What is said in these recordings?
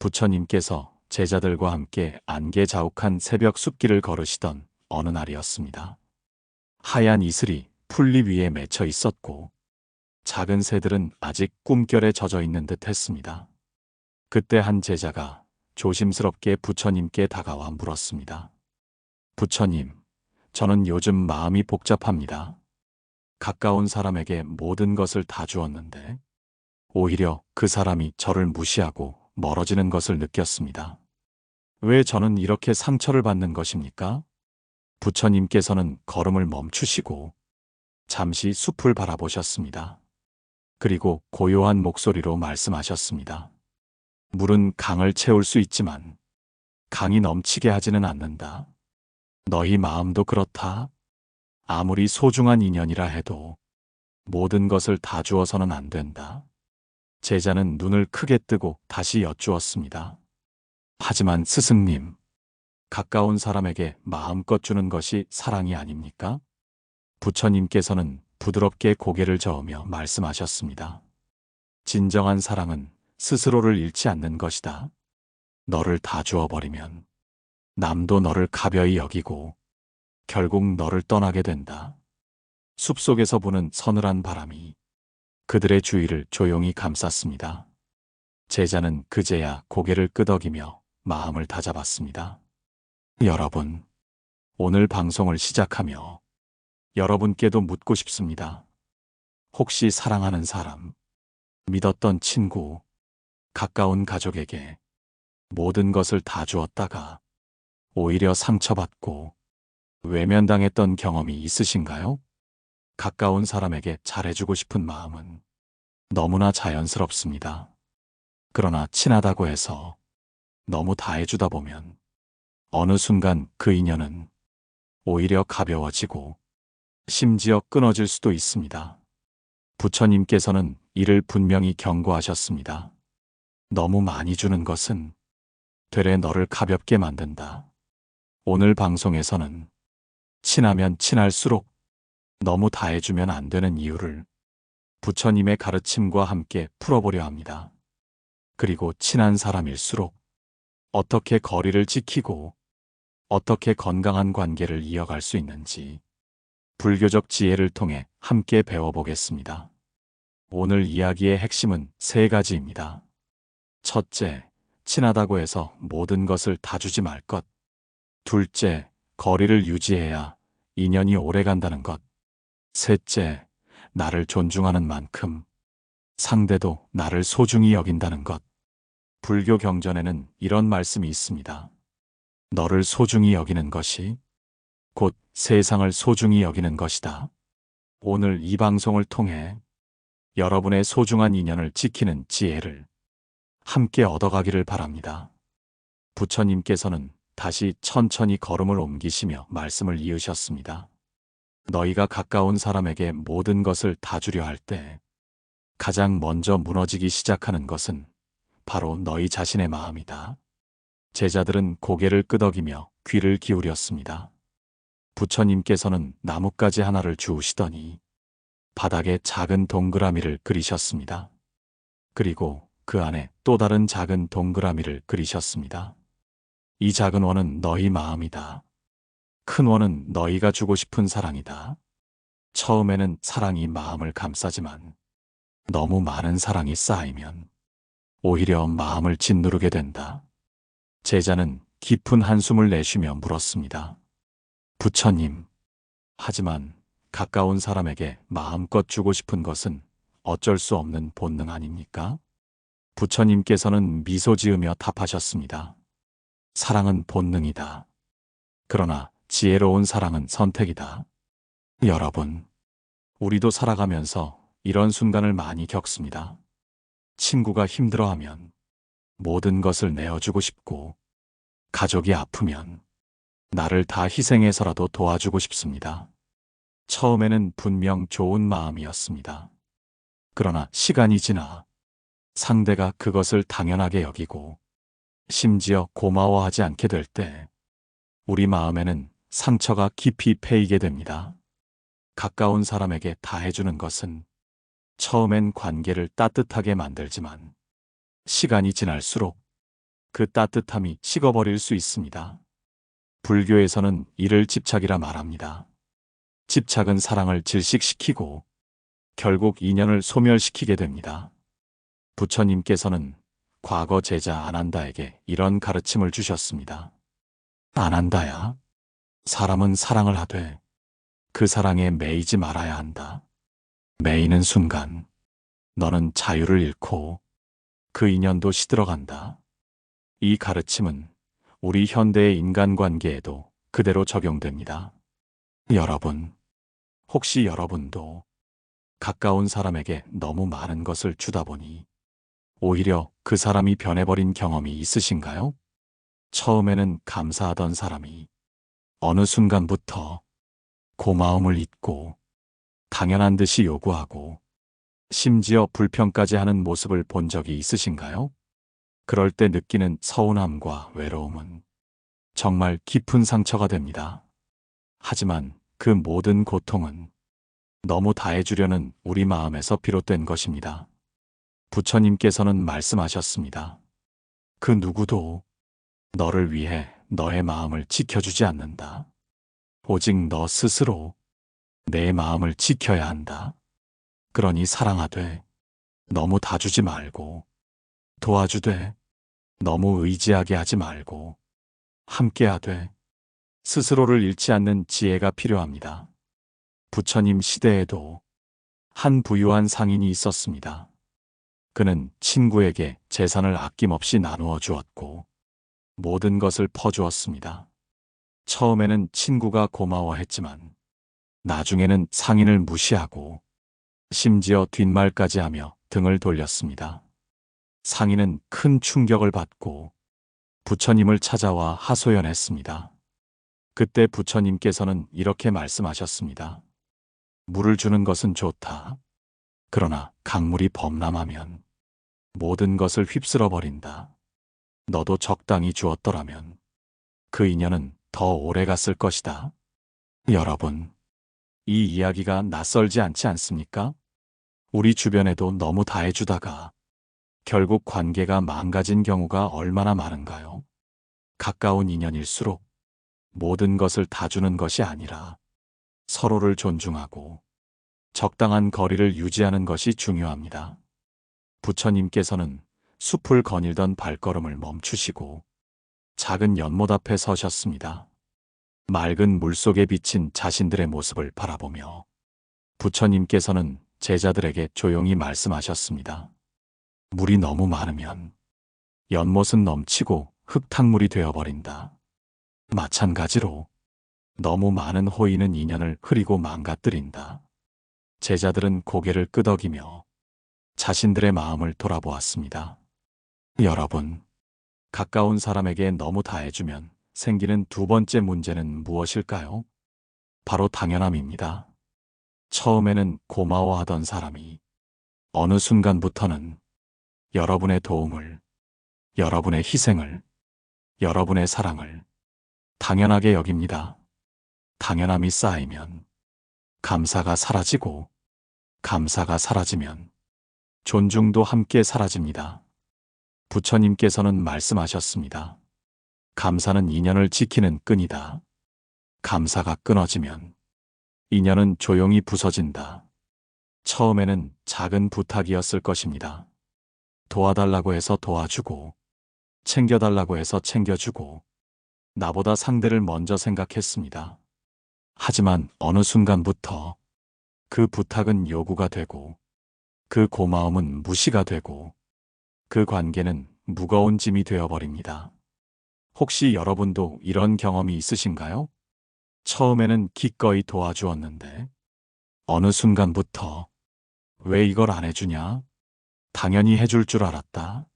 부처님께서 제자들과 함께 안개 자욱한 새벽 숲길을 걸으시던 어느 날이었습니다. 하얀 이슬이 풀잎 위에 맺혀 있었고 작은 새들은 아직 꿈결에 젖어 있는 듯 했습니다. 그때 한 제자가 조심스럽게 부처님께 다가와 물었습니다. 부처님, 저는 요즘 마음이 복잡합니다. 가까운 사람에게 모든 것을 다 주었는데 오히려 그 사람이 저를 무시하고 멀어지는 것을 느꼈습니다. 왜 저는 이렇게 상처를 받는 것입니까? 부처님께서는 걸음을 멈추시고 잠시 숲을 바라보셨습니다. 그리고 고요한 목소리로 말씀하셨습니다. 물은 강을 채울 수 있지만 강이 넘치게 하지는 않는다. 너희 마음도 그렇다. 아무리 소중한 인연이라 해도 모든 것을 다 주어서는 안 된다. 제자는 눈을 크게 뜨고 다시 여쭈었습니다. 하지만 스승님, 가까운 사람에게 마음껏 주는 것이 사랑이 아닙니까? 부처님께서는 부드럽게 고개를 저으며 말씀하셨습니다. 진정한 사랑은 스스로를 잃지 않는 것이다. 너를 다 주어버리면 남도 너를 가벼이 여기고 결국 너를 떠나게 된다. 숲속에서 부는 서늘한 바람이 그들의 주위를 조용히 감쌌습니다. 제자는 그제야 고개를 끄덕이며 마음을 다잡았습니다. 여러분, 오늘 방송을 시작하며 여러분께도 묻고 싶습니다. 혹시 사랑하는 사람, 믿었던 친구, 가까운 가족에게 모든 것을 다 주었다가 오히려 상처받고 외면당했던 경험이 있으신가요? 가까운 사람에게 잘해주고 싶은 마음은 너무나 자연스럽습니다. 그러나 친하다고 해서 너무 다 해주다 보면 어느 순간 그 인연은 오히려 가벼워지고 심지어 끊어질 수도 있습니다. 부처님께서는 이를 분명히 경고하셨습니다. 너무 많이 주는 것은 되레 너를 가볍게 만든다. 오늘 방송에서는 친하면 친할수록 너무 다해주면 안 되는 이유를 부처님의 가르침과 함께 풀어보려 합니다. 그리고 친한 사람일수록 어떻게 거리를 지키고 어떻게 건강한 관계를 이어갈 수 있는지 불교적 지혜를 통해 함께 배워보겠습니다. 오늘 이야기의 핵심은 세 가지입니다. 첫째, 친하다고 해서 모든 것을 다 주지 말 것. 둘째, 거리를 유지해야 인연이 오래 간다는 것. 셋째, 나를 존중하는 만큼 상대도 나를 소중히 여긴다는 것. 불교 경전에는 이런 말씀이 있습니다. 너를 소중히 여기는 것이 곧 세상을 소중히 여기는 것이다. 오늘 이 방송을 통해 여러분의 소중한 인연을 지키는 지혜를 함께 얻어가기를 바랍니다. 부처님께서는 다시 천천히 걸음을 옮기시며 말씀을 이으셨습니다. 너희가 가까운 사람에게 모든 것을 다 주려 할 때 가장 먼저 무너지기 시작하는 것은 바로 너희 자신의 마음이다. 제자들은 고개를 끄덕이며 귀를 기울였습니다. 부처님께서는 나뭇가지 하나를 주우시더니 바닥에 작은 동그라미를 그리셨습니다. 그리고 그 안에 또 다른 작은 동그라미를 그리셨습니다. 이 작은 원은 너희 마음이다. 큰 원은 너희가 주고 싶은 사랑이다. 처음에는 사랑이 마음을 감싸지만 너무 많은 사랑이 쌓이면 오히려 마음을 짓누르게 된다. 제자는 깊은 한숨을 내쉬며 물었습니다. 부처님, 하지만 가까운 사람에게 마음껏 주고 싶은 것은 어쩔 수 없는 본능 아닙니까? 부처님께서는 미소 지으며 답하셨습니다. 사랑은 본능이다. 그러나 지혜로운 사랑은 선택이다. 여러분, 우리도 살아가면서 이런 순간을 많이 겪습니다. 친구가 힘들어하면 모든 것을 내어주고 싶고, 가족이 아프면 나를 다 희생해서라도 도와주고 싶습니다. 처음에는 분명 좋은 마음이었습니다. 그러나 시간이 지나 상대가 그것을 당연하게 여기고 심지어 고마워하지 않게 될 때 우리 마음에는 상처가 깊이 패이게 됩니다. 가까운 사람에게 다 해주는 것은 처음엔 관계를 따뜻하게 만들지만 시간이 지날수록 그 따뜻함이 식어버릴 수 있습니다. 불교에서는 이를 집착이라 말합니다. 집착은 사랑을 질식시키고 결국 인연을 소멸시키게 됩니다. 부처님께서는 과거 제자 아난다에게 이런 가르침을 주셨습니다. 아난다야, 사람은 사랑을 하되 그 사랑에 매이지 말아야 한다. 매이는 순간 너는 자유를 잃고 그 인연도 시들어간다. 이 가르침은 우리 현대의 인간관계에도 그대로 적용됩니다. 여러분, 혹시 여러분도 가까운 사람에게 너무 많은 것을 주다 보니 오히려 그 사람이 변해버린 경험이 있으신가요? 처음에는 감사하던 사람이 어느 순간부터 고마움을 잊고 당연한 듯이 요구하고 심지어 불평까지 하는 모습을 본 적이 있으신가요? 그럴 때 느끼는 서운함과 외로움은 정말 깊은 상처가 됩니다. 하지만 그 모든 고통은 너무 다해주려는 우리 마음에서 비롯된 것입니다. 부처님께서는 말씀하셨습니다. 그 누구도 너를 위해 너의 마음을 지켜주지 않는다. 오직 너 스스로 내 마음을 지켜야 한다. 그러니 사랑하되 너무 다주지 말고 도와주되 너무 의지하게 하지 말고 함께하되 스스로를 잃지 않는 지혜가 필요합니다. 부처님 시대에도 한 부유한 상인이 있었습니다. 그는 친구에게 재산을 아낌없이 나누어 주었고 모든 것을 퍼주었습니다. 처음에는 친구가 고마워했지만 나중에는 상인을 무시하고 심지어 뒷말까지 하며 등을 돌렸습니다. 상인은 큰 충격을 받고 부처님을 찾아와 하소연했습니다. 그때 부처님께서는 이렇게 말씀하셨습니다. 물을 주는 것은 좋다. 그러나 강물이 범람하면 모든 것을 휩쓸어 버린다. 너도 적당히 주었더라면 그 인연은 더 오래 갔을 것이다. 여러분, 이 이야기가 낯설지 않지 않습니까? 우리 주변에도 너무 다해주다가 결국 관계가 망가진 경우가 얼마나 많은가요? 가까운 인연일수록 모든 것을 다 주는 것이 아니라 서로를 존중하고 적당한 거리를 유지하는 것이 중요합니다. 부처님께서는 숲을 거닐던 발걸음을 멈추시고 작은 연못 앞에 서셨습니다. 맑은 물 속에 비친 자신들의 모습을 바라보며 부처님께서는 제자들에게 조용히 말씀하셨습니다. 물이 너무 많으면 연못은 넘치고 흙탕물이 되어버린다. 마찬가지로 너무 많은 호의는 인연을 흐리고 망가뜨린다. 제자들은 고개를 끄덕이며 자신들의 마음을 돌아보았습니다. 여러분, 가까운 사람에게 너무 다해주면 생기는 두 번째 문제는 무엇일까요? 바로 당연함입니다. 처음에는 고마워하던 사람이 어느 순간부터는 여러분의 도움을, 여러분의 희생을, 여러분의 사랑을 당연하게 여깁니다. 당연함이 쌓이면 감사가 사라지고 감사가 사라지면 존중도 함께 사라집니다. 부처님께서는 말씀하셨습니다. 감사는 인연을 지키는 끈이다. 감사가 끊어지면 인연은 조용히 부서진다. 처음에는 작은 부탁이었을 것입니다. 도와달라고 해서 도와주고, 챙겨달라고 해서 챙겨주고, 나보다 상대를 먼저 생각했습니다. 하지만 어느 순간부터 그 부탁은 요구가 되고, 그 고마움은 무시가 되고, 그 관계는 무거운 짐이 되어버립니다. 혹시 여러분도 이런 경험이 있으신가요? 처음에는 기꺼이 도와주었는데, 어느 순간부터 왜 이걸 안 해주냐? 당연히 해줄 줄 알았다.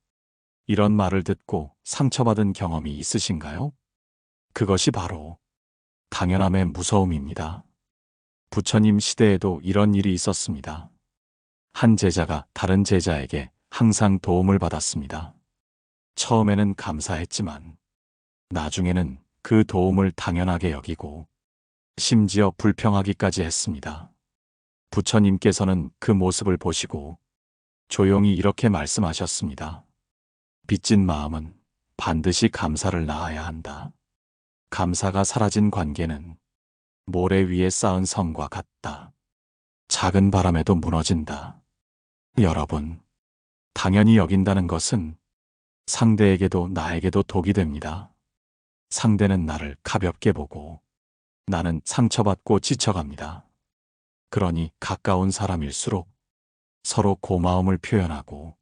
이런 말을 듣고 상처받은 경험이 있으신가요? 그것이 바로 당연함의 무서움입니다. 부처님 시대에도 이런 일이 있었습니다. 한 제자가 다른 제자에게 항상 도움을 받았습니다. 처음에는 감사했지만 나중에는 그 도움을 당연하게 여기고 심지어 불평하기까지 했습니다. 부처님께서는 그 모습을 보시고 조용히 이렇게 말씀하셨습니다. 빚진 마음은 반드시 감사를 낳아야 한다. 감사가 사라진 관계는 모래 위에 쌓은 성과 같다. 작은 바람에도 무너진다. 여러분, 당연히 여긴다는 것은 상대에게도 나에게도 독이 됩니다. 상대는 나를 가볍게 보고 나는 상처받고 지쳐갑니다. 그러니 가까운 사람일수록 서로 고마움을 표현하고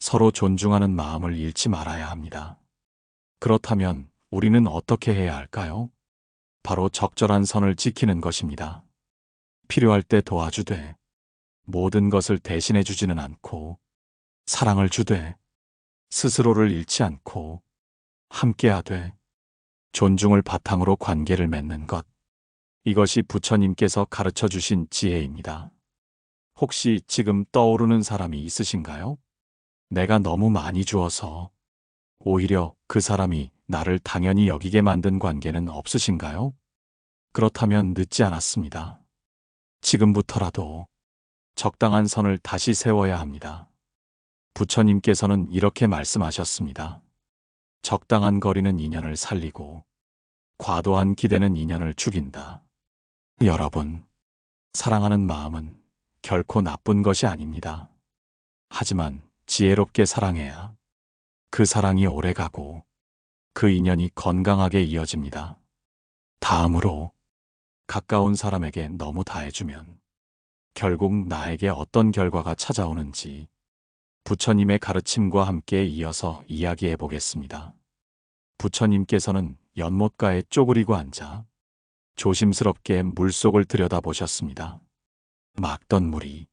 서로 존중하는 마음을 잃지 말아야 합니다. 그렇다면 우리는 어떻게 해야 할까요? 바로 적절한 선을 지키는 것입니다. 필요할 때 도와주되 모든 것을 대신해 주지는 않고 사랑을 주되 스스로를 잃지 않고 함께하되 존중을 바탕으로 관계를 맺는 것. 이것이 부처님께서 가르쳐 주신 지혜입니다. 혹시 지금 떠오르는 사람이 있으신가요? 내가 너무 많이 주어서 오히려 그 사람이 나를 당연히 여기게 만든 관계는 없으신가요? 그렇다면 늦지 않았습니다. 지금부터라도 적당한 선을 다시 세워야 합니다. 부처님께서는 이렇게 말씀하셨습니다. 적당한 거리는 인연을 살리고 과도한 기대는 인연을 죽인다. 여러분, 사랑하는 마음은 결코 나쁜 것이 아닙니다. 하지만 지혜롭게 사랑해야 그 사랑이 오래가고 그 인연이 건강하게 이어집니다. 다음으로 가까운 사람에게 너무 다해주면 결국 나에게 어떤 결과가 찾아오는지 부처님의 가르침과 함께 이어서 이야기해 보겠습니다. 부처님께서는 연못가에 쪼그리고 앉아 조심스럽게 물속을 들여다보셨습니다. 막던 물이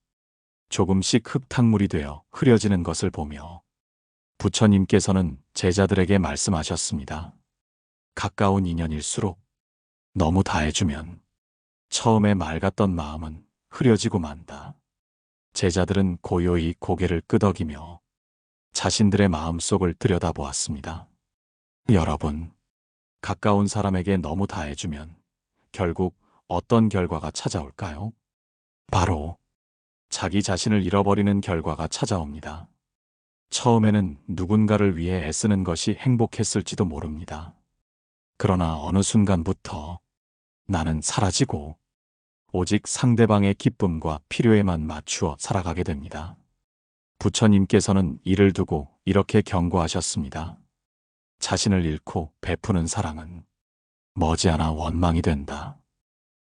조금씩 흙탕물이 되어 흐려지는 것을 보며 부처님께서는 제자들에게 말씀하셨습니다. 가까운 인연일수록 너무 다해주면 처음에 맑았던 마음은 흐려지고 만다. 제자들은 고요히 고개를 끄덕이며 자신들의 마음속을 들여다보았습니다. 여러분, 가까운 사람에게 너무 다해주면 결국 어떤 결과가 찾아올까요? 바로 자기 자신을 잃어버리는 결과가 찾아옵니다. 처음에는 누군가를 위해 애쓰는 것이 행복했을지도 모릅니다. 그러나 어느 순간부터 나는 사라지고 오직 상대방의 기쁨과 필요에만 맞추어 살아가게 됩니다. 부처님께서는 이를 두고 이렇게 경고하셨습니다. 자신을 잃고 베푸는 사랑은 머지않아 원망이 된다.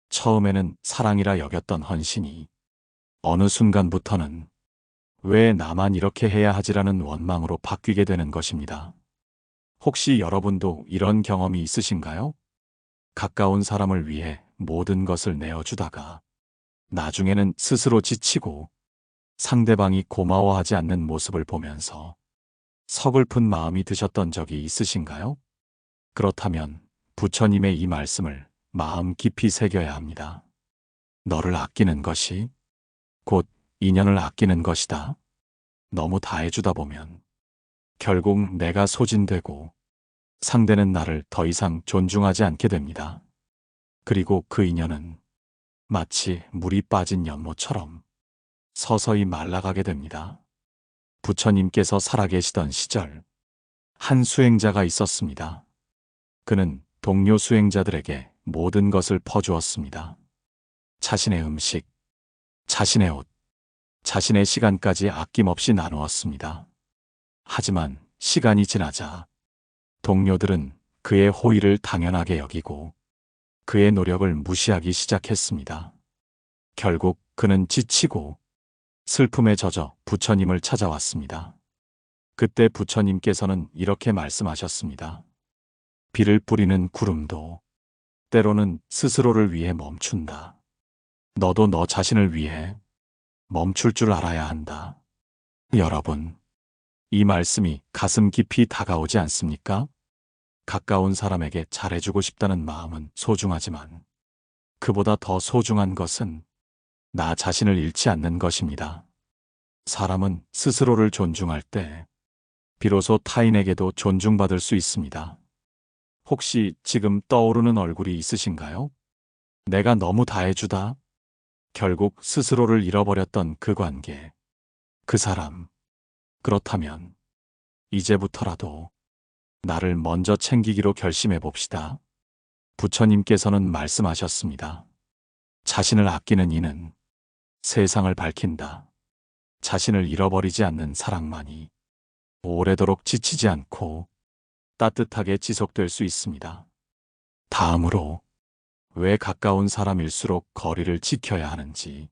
처음에는 사랑이라 여겼던 헌신이 어느 순간부터는 왜 나만 이렇게 해야 하지라는 원망으로 바뀌게 되는 것입니다. 혹시 여러분도 이런 경험이 있으신가요? 가까운 사람을 위해 모든 것을 내어주다가 나중에는 스스로 지치고 상대방이 고마워하지 않는 모습을 보면서 서글픈 마음이 드셨던 적이 있으신가요? 그렇다면 부처님의 이 말씀을 마음 깊이 새겨야 합니다. 너를 아끼는 것이 곧 인연을 아끼는 것이다. 너무 다해주다 보면 결국 내가 소진되고 상대는 나를 더 이상 존중하지 않게 됩니다. 그리고 그 인연은 마치 물이 빠진 연못처럼 서서히 말라가게 됩니다. 부처님께서 살아계시던 시절 한 수행자가 있었습니다. 그는 동료 수행자들에게 모든 것을 퍼주었습니다. 자신의 음식, 자신의 옷, 자신의 시간까지 아낌없이 나누었습니다. 하지만 시간이 지나자 동료들은 그의 호의를 당연하게 여기고 그의 노력을 무시하기 시작했습니다. 결국 그는 지치고 슬픔에 젖어 부처님을 찾아왔습니다. 그때 부처님께서는 이렇게 말씀하셨습니다. 비를 뿌리는 구름도 때로는 스스로를 위해 멈춘다. 너도 너 자신을 위해 멈출 줄 알아야 한다. 여러분, 이 말씀이 가슴 깊이 다가오지 않습니까? 가까운 사람에게 잘해주고 싶다는 마음은 소중하지만 그보다 더 소중한 것은 나 자신을 잃지 않는 것입니다. 사람은 스스로를 존중할 때 비로소 타인에게도 존중받을 수 있습니다. 혹시 지금 떠오르는 얼굴이 있으신가요? 내가 너무 다해주다. 결국 스스로를 잃어버렸던 그 관계, 그 사람. 그렇다면 이제부터라도 나를 먼저 챙기기로 결심해 봅시다. 부처님께서는 말씀하셨습니다. 자신을 아끼는 이는 세상을 밝힌다. 자신을 잃어버리지 않는 사랑만이 오래도록 지치지 않고 따뜻하게 지속될 수 있습니다. 다음으로 왜 가까운 사람일수록 거리를 지켜야 하는지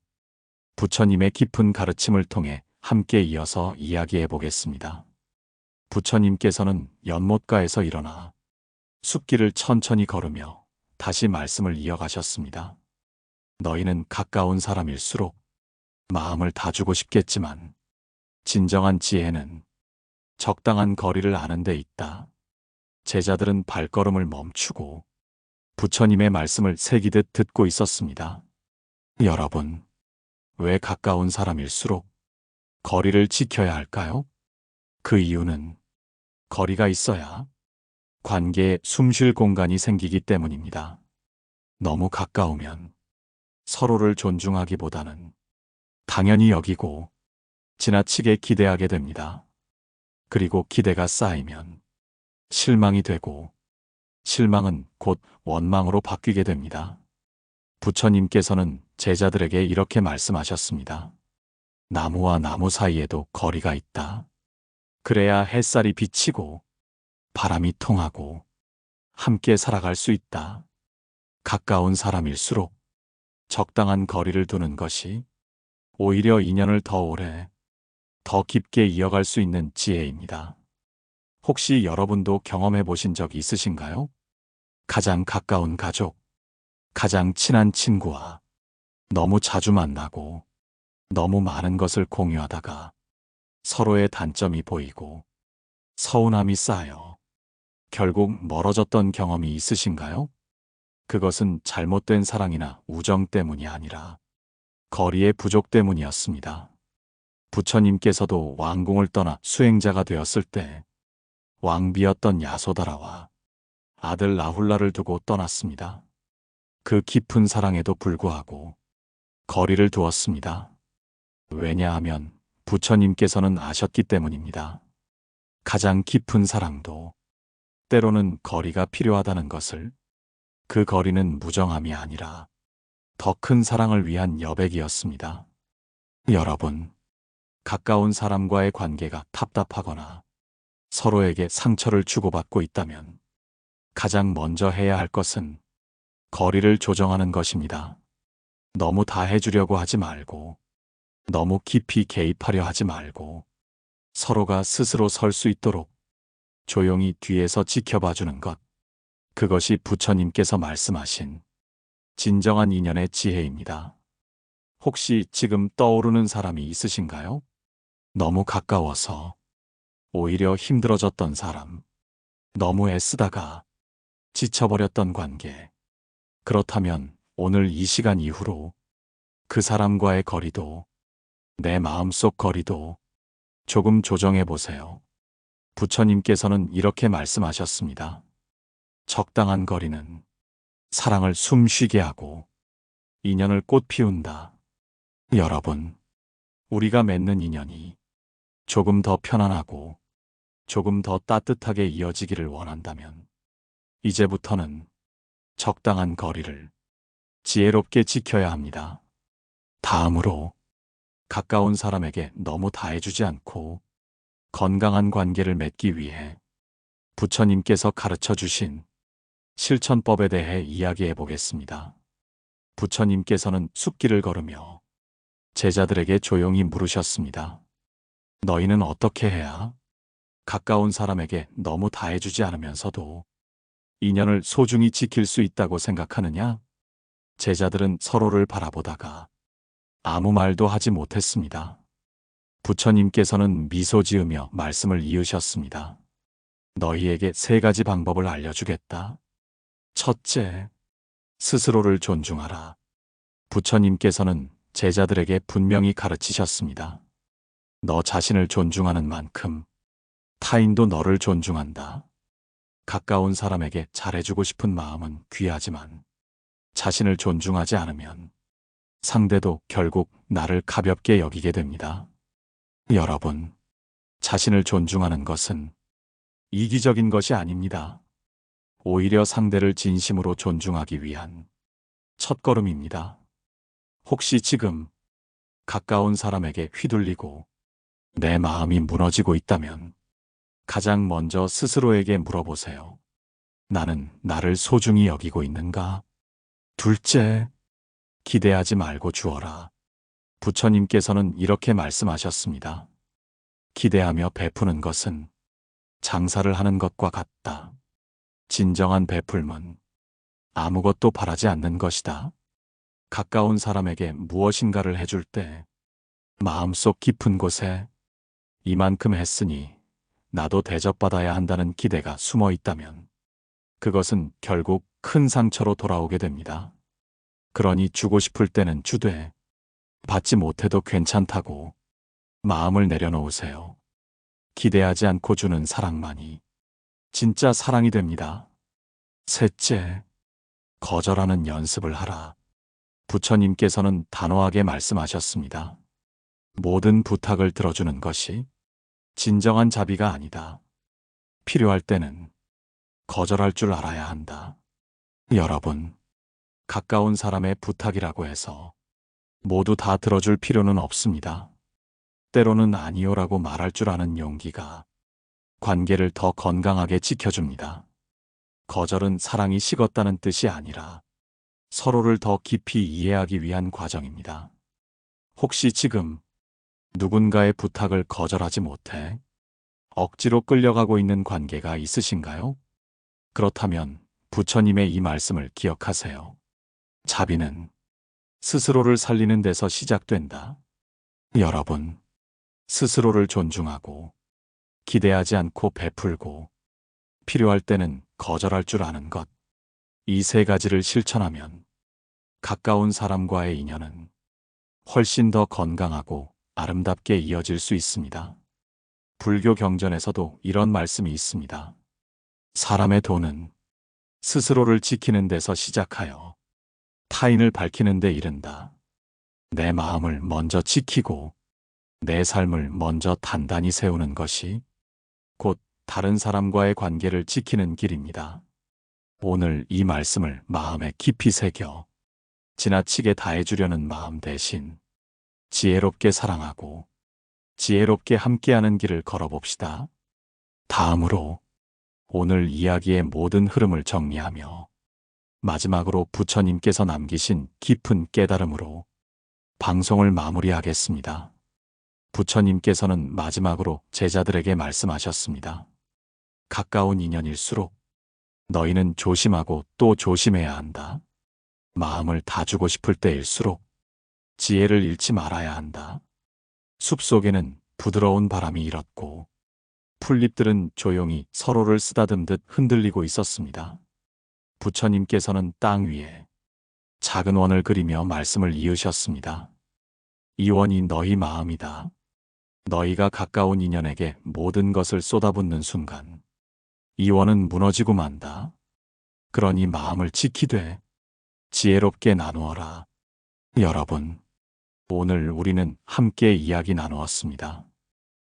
부처님의 깊은 가르침을 통해 함께 이어서 이야기해 보겠습니다. 부처님께서는 연못가에서 일어나 숲길을 천천히 걸으며 다시 말씀을 이어가셨습니다. 너희는 가까운 사람일수록 마음을 다 주고 싶겠지만 진정한 지혜는 적당한 거리를 아는 데 있다. 제자들은 발걸음을 멈추고 부처님의 말씀을 새기듯 듣고 있었습니다. 여러분, 왜 가까운 사람일수록 거리를 지켜야 할까요? 그 이유는 거리가 있어야 관계에 숨쉴 공간이 생기기 때문입니다. 너무 가까우면 서로를 존중하기보다는 당연히 여기고 지나치게 기대하게 됩니다. 그리고 기대가 쌓이면 실망이 되고 실망은 곧 원망으로 바뀌게 됩니다. 부처님께서는 제자들에게 이렇게 말씀하셨습니다. 나무와 나무 사이에도 거리가 있다. 그래야 햇살이 비치고 바람이 통하고 함께 살아갈 수 있다. 가까운 사람일수록 적당한 거리를 두는 것이 오히려 인연을 더 오래, 더 깊게 이어갈 수 있는 지혜입니다. 혹시 여러분도 경험해 보신 적 있으신가요? 가장 가까운 가족, 가장 친한 친구와 너무 자주 만나고 너무 많은 것을 공유하다가 서로의 단점이 보이고 서운함이 쌓여 결국 멀어졌던 경험이 있으신가요? 그것은 잘못된 사랑이나 우정 때문이 아니라 거리의 부족 때문이었습니다. 부처님께서도 왕궁을 떠나 수행자가 되었을 때 왕비였던 야소다라와 아들 라훌라를 두고 떠났습니다. 그 깊은 사랑에도 불구하고 거리를 두었습니다. 왜냐하면 부처님께서는 아셨기 때문입니다. 가장 깊은 사랑도 때로는 거리가 필요하다는 것을 그 거리는 무정함이 아니라 더 큰 사랑을 위한 여백이었습니다. 여러분, 가까운 사람과의 관계가 답답하거나 서로에게 상처를 주고받고 있다면 가장 먼저 해야 할 것은 거리를 조정하는 것입니다. 너무 다 해주려고 하지 말고 너무 깊이 개입하려 하지 말고 서로가 스스로 설 수 있도록 조용히 뒤에서 지켜봐 주는 것. 그것이 부처님께서 말씀하신 진정한 인연의 지혜입니다. 혹시 지금 떠오르는 사람이 있으신가요? 너무 가까워서 오히려 힘들어졌던 사람, 너무 애쓰다가 지쳐버렸던 관계. 그렇다면 오늘 이 시간 이후로 그 사람과의 거리도 내 마음속 거리도 조금 조정해 보세요. 부처님께서는 이렇게 말씀하셨습니다. 적당한 거리는 사랑을 숨 쉬게 하고 인연을 꽃 피운다. 여러분, 우리가 맺는 인연이 조금 더 편안하고 조금 더 따뜻하게 이어지기를 원한다면 이제부터는 적당한 거리를 지혜롭게 지켜야 합니다. 다음으로 가까운 사람에게 너무 다해주지 않고 건강한 관계를 맺기 위해 부처님께서 가르쳐 주신 실천법에 대해 이야기해 보겠습니다. 부처님께서는 숲길을 걸으며 제자들에게 조용히 물으셨습니다. 너희는 어떻게 해야 가까운 사람에게 너무 다해주지 않으면서도 인연을 소중히 지킬 수 있다고 생각하느냐? 제자들은 서로를 바라보다가 아무 말도 하지 못했습니다. 부처님께서는 미소 지으며 말씀을 이으셨습니다. 너희에게 세 가지 방법을 알려주겠다. 첫째, 스스로를 존중하라. 부처님께서는 제자들에게 분명히 가르치셨습니다. 너 자신을 존중하는 만큼 타인도 너를 존중한다. 가까운 사람에게 잘해주고 싶은 마음은 귀하지만 자신을 존중하지 않으면 상대도 결국 나를 가볍게 여기게 됩니다. 여러분, 자신을 존중하는 것은 이기적인 것이 아닙니다. 오히려 상대를 진심으로 존중하기 위한 첫걸음입니다. 혹시 지금 가까운 사람에게 휘둘리고 내 마음이 무너지고 있다면 가장 먼저 스스로에게 물어보세요. 나는 나를 소중히 여기고 있는가? 둘째, 기대하지 말고 주어라. 부처님께서는 이렇게 말씀하셨습니다. 기대하며 베푸는 것은 장사를 하는 것과 같다. 진정한 베풀문 아무것도 바라지 않는 것이다. 가까운 사람에게 무엇인가를 해줄 때 마음속 깊은 곳에 이만큼 했으니 나도 대접받아야 한다는 기대가 숨어 있다면 그것은 결국 큰 상처로 돌아오게 됩니다. 그러니 주고 싶을 때는 주되 받지 못해도 괜찮다고 마음을 내려놓으세요. 기대하지 않고 주는 사랑만이 진짜 사랑이 됩니다. 셋째, 거절하는 연습을 하라. 부처님께서는 단호하게 말씀하셨습니다. 모든 부탁을 들어주는 것이 진정한 자비가 아니다. 필요할 때는 거절할 줄 알아야 한다. 여러분, 가까운 사람의 부탁이라고 해서 모두 다 들어줄 필요는 없습니다. 때로는 아니요라고 말할 줄 아는 용기가 관계를 더 건강하게 지켜줍니다. 거절은 사랑이 식었다는 뜻이 아니라 서로를 더 깊이 이해하기 위한 과정입니다. 혹시 지금 누군가의 부탁을 거절하지 못해 억지로 끌려가고 있는 관계가 있으신가요? 그렇다면 부처님의 이 말씀을 기억하세요. 자비는 스스로를 살리는 데서 시작된다. 여러분, 스스로를 존중하고 기대하지 않고 베풀고 필요할 때는 거절할 줄 아는 것. 이 세 가지를 실천하면 가까운 사람과의 인연은 훨씬 더 건강하고 아름답게 이어질 수 있습니다. 불교 경전에서도 이런 말씀이 있습니다. 사람의 돈은 스스로를 지키는 데서 시작하여 타인을 밝히는 데 이른다. 내 마음을 먼저 지키고 내 삶을 먼저 단단히 세우는 것이 곧 다른 사람과의 관계를 지키는 길입니다. 오늘 이 말씀을 마음에 깊이 새겨 지나치게 다해주려는 마음 대신 지혜롭게 사랑하고 지혜롭게 함께하는 길을 걸어봅시다. 다음으로 오늘 이야기의 모든 흐름을 정리하며 마지막으로 부처님께서 남기신 깊은 깨달음으로 방송을 마무리하겠습니다. 부처님께서는 마지막으로 제자들에게 말씀하셨습니다. 가까운 인연일수록 너희는 조심하고 또 조심해야 한다. 마음을 다 주고 싶을 때일수록 지혜를 잃지 말아야 한다. 숲 속에는 부드러운 바람이 일었고 풀잎들은 조용히 서로를 쓰다듬듯 흔들리고 있었습니다. 부처님께서는 땅 위에 작은 원을 그리며 말씀을 이으셨습니다. 이 원이 너희 마음이다. 너희가 가까운 인연에게 모든 것을 쏟아붓는 순간 이 원은 무너지고 만다. 그러니 마음을 지키되 지혜롭게 나누어라. 여러분, 오늘 우리는 함께 이야기 나누었습니다.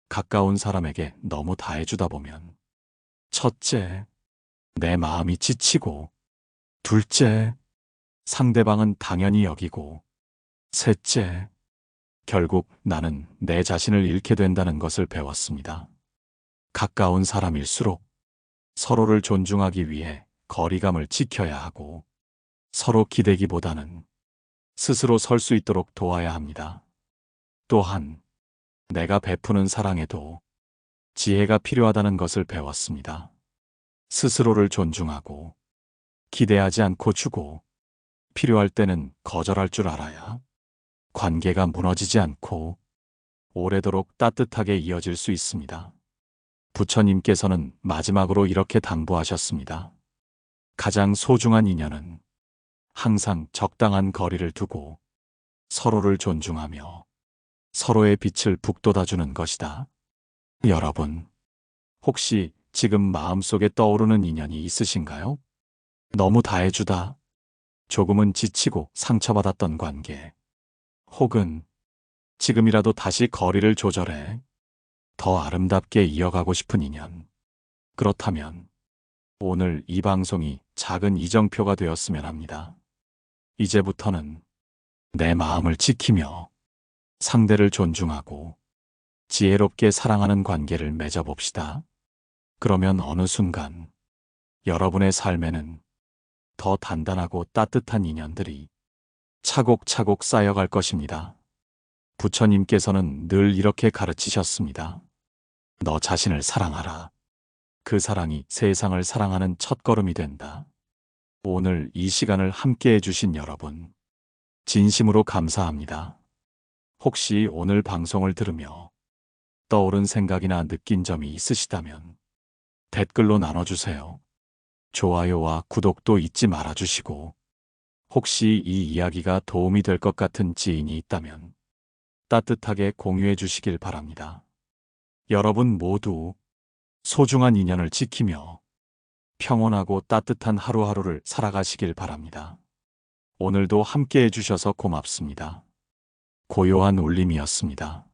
가까운 사람에게 너무 다해주다 보면 첫째, 내 마음이 지치고 둘째, 상대방은 당연히 여기고 셋째, 결국 나는 내 자신을 잃게 된다는 것을 배웠습니다. 가까운 사람일수록 서로를 존중하기 위해 거리감을 지켜야 하고 서로 기대기보다는 스스로 설 수 있도록 도와야 합니다. 또한 내가 베푸는 사랑에도 지혜가 필요하다는 것을 배웠습니다. 스스로를 존중하고 기대하지 않고 주고 필요할 때는 거절할 줄 알아야 관계가 무너지지 않고 오래도록 따뜻하게 이어질 수 있습니다. 부처님께서는 마지막으로 이렇게 당부하셨습니다. 가장 소중한 인연은 항상 적당한 거리를 두고 서로를 존중하며 서로의 빛을 북돋아주는 것이다. 여러분, 혹시 지금 마음속에 떠오르는 인연이 있으신가요? 너무 다해주다. 조금은 지치고 상처받았던 관계. 혹은 지금이라도 다시 거리를 조절해 더 아름답게 이어가고 싶은 인연. 그렇다면 오늘 이 방송이 작은 이정표가 되었으면 합니다. 이제부터는 내 마음을 지키며 상대를 존중하고 지혜롭게 사랑하는 관계를 맺어봅시다. 그러면 어느 순간 여러분의 삶에는 더 단단하고 따뜻한 인연들이 차곡차곡 쌓여갈 것입니다. 부처님께서는 늘 이렇게 가르치셨습니다. 너 자신을 사랑하라. 그 사랑이 세상을 사랑하는 첫걸음이 된다. 오늘 이 시간을 함께 해주신 여러분, 진심으로 감사합니다. 혹시 오늘 방송을 들으며 떠오른 생각이나 느낀 점이 있으시다면 댓글로 나눠주세요. 좋아요와 구독도 잊지 말아주시고, 혹시 이 이야기가 도움이 될 것 같은 지인이 있다면 따뜻하게 공유해 주시길 바랍니다. 여러분 모두 소중한 인연을 지키며 평온하고 따뜻한 하루하루를 살아가시길 바랍니다. 오늘도 함께 해주셔서 고맙습니다. 고요한 울림이었습니다.